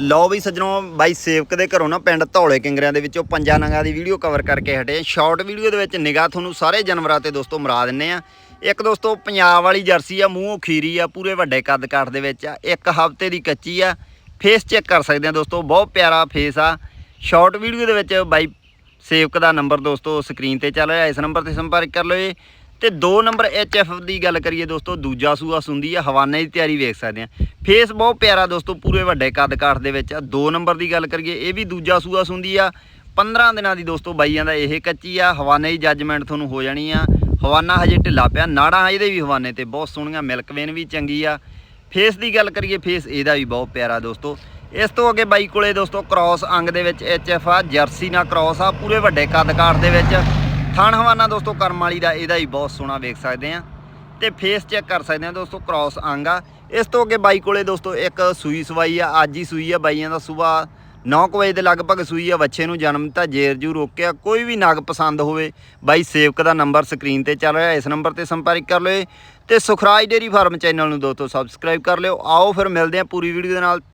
ਲਓ ਵੀ ਸੱਜਣੋ, ਬਾਈ ਸੇਵਕ ਦੇ ਘਰੋਂ ਨਾ ਪਿੰਡ ਧੌਲੇ ਕਿੰਗਰਿਆਂ ਦੇ ਵਿੱਚੋਂ ਪੰਜਾਂ ਨੰਗਾਂ ਦੀ ਵੀਡੀਓ ਕਵਰ ਕਰਕੇ ਹਟੇ। ਸ਼ਾਰਟ ਵੀਡੀਓ ਦੇ ਵਿੱਚ ਨਿਗਾਹ ਤੁਹਾਨੂੰ ਸਾਰੇ ਜਾਨਵਰਾਂ ਤੇ ਦੋਸਤੋ ਮਰਾ ਦਿੰਨੇ ਆ। ਇੱਕ ਦੋਸਤੋ, ਪੰਜਾਬ ਵਾਲੀ ਜਰਸੀ ਆ, ਮੂੰਹੋਂ ਖੀਰੀ ਆ, ਪੂਰੇ ਵੱਡੇ ਕੱਦ ਕਾਠ ਦੇ ਵਿੱਚ ਆ। ਇੱਕ ਹਫ਼ਤੇ ਦੀ ਕੱਚੀ ਆ। ਫੇਸ ਚੈੱਕ ਕਰ ਸਕਦੇ ਆ ਦੋਸਤੋ, ਬਹੁਤ ਪਿਆਰਾ ਫੇਸ ਆ। ਸ਼ਾਰਟ ਵੀਡੀਓ ਦੇ ਵਿੱਚ ਬਾਈ ਸੇਵਕ ਦਾ ਨੰਬਰ ਦੋਸਤੋ ਸਕਰੀਨ ਤੇ ਚੱਲ ਰਿਹਾ। ਇਸ ਨੰਬਰ ਤੇ ਸੰਪਰਕ ਕਰ ਲਓ ਜੀ। ਤੇ 2 ਨੰਬਰ ਐਫ ਦੀ ਗੱਲ ਕਰੀਏ ਦੋਸਤੋ, ਦੂਜਾ ਸੂਆ ਸੁੰਦੀ ਆ, ਹਵਾਨੇ ਦੀ ਤਿਆਰੀ ਵੇਖ ਸਕਦੇ ਆ। ਫੇਸ ਬਹੁਤ ਪਿਆਰਾ ਦੋਸਤੋ, ਪੂਰੇ ਵੱਡੇ ਕੱਦ ਕਾਠ ਦੇ ਵਿੱਚ ਆ। 2 ਨੰਬਰ ਦੀ ਗੱਲ ਕਰੀਏ, ਇਹ ਵੀ ਦੂਜਾ ਸੂਆ ਸੁੰਦੀ ਆ। 15 ਦਿਨਾਂ ਦੀ ਦੋਸਤੋ, ਬਾਈਆਂ ਦਾ ਇਹ ਕੱਚੀ ਆ। ਹਵਾਨੇ ਦੀ ਜੱਜਮੈਂਟ ਤੁਹਾਨੂੰ ਹੋ ਜਾਣੀ ਆ। ਹਵਾਨਾ ਹਜੇ ਢਿੱਲਾ ਪਿਆ, ਨਾੜਾਂ ਇਹਦੇ ਵੀ ਹਵਾਨੇ ਤੇ ਬਹੁਤ ਸੋਹਣੀਆਂ ਮਿਲਕ ਵੇਨ ਵੀ ਚੰਗੀ ਆ। ਫੇਸ ਦੀ ਗੱਲ ਕਰੀਏ, ਫੇਸ ਇਹਦਾ ਵੀ ਬਹੁਤ ਪਿਆਰਾ ਦੋਸਤੋ। ਇਸ ਤੋਂ ਅੱਗੇ ਬਾਈ ਕੋਲੇ ਦੋਸਤੋ ਕ੍ਰਾਸ ਅੰਗ ਦੇ ਵਿੱਚ ਐਫ ਆ, ਜਰਸੀ ਨਾਲ ਕ੍ਰਾਸ ਆ, ਪੂਰੇ ਵੱਡੇ ਕੱਦ ਕਾਠ ਦੇ ਵਿੱਚ। ਥਾਣ ਹਵਾਨਾ ਦੋਸਤੋ, ਕਰਮ ਵਾਲੀ ਦਾ ਇਹਦਾ ਹੀ ਬਹੁਤ ਸੋਹਣਾ ਵੇਖ ਸਕਦੇ ਆ ਤੇ ਫੇਸ ਚੈੱਕ ਕਰ ਸਕਦੇ ਆ ਦੋਸਤੋ ਕ੍ਰਾਸ ਅੰਗ ਆ। ਇਸ ਤੋਂ ਅੱਗੇ ਬਾਈ ਕੋਲੇ ਦੋਸਤੋ, ਇੱਕ ਸੂਈ ਸਵਾਈ ਆ, ਅੱਜ ਹੀ ਸੂਈ ਆ ਬਾਈਆਂ ਦਾ ਸਵੇਰ 9 ਵਜੇ ਦੇ ਲਗਭਗ ਸੂਈ ਆ, ਬੱਚੇ ਨੂੰ ਜਨਮ ਤਾਂ ਜੇਰ ਜੂ ਰੋਕਿਆ। ਕੋਈ ਵੀ ਨਗ ਪਸੰਦ ਹੋਵੇ, ਬਾਈ ਸੇਵਕ ਦਾ ਨੰਬਰ ਸਕਰੀਨ ਤੇ ਚੱਲ ਰਿਹਾ, ਇਸ ਨੰਬਰ ਤੇ ਸੰਪਰਕ ਕਰ ਲਿਓ। ਤੇ ਸੁਖਰਾਜ ਡੇਰੀ ਫਾਰਮ ਚੈਨਲ ਨੂੰ ਦੋਸਤੋ ਸਬਸਕ੍ਰਾਈਬ ਕਰ ਲਿਓ। ਆਓ ਫਿਰ ਮਿਲਦੇ ਆ ਪੂਰੀ ਵੀਡੀਓ ਦੇ ਨਾਲ।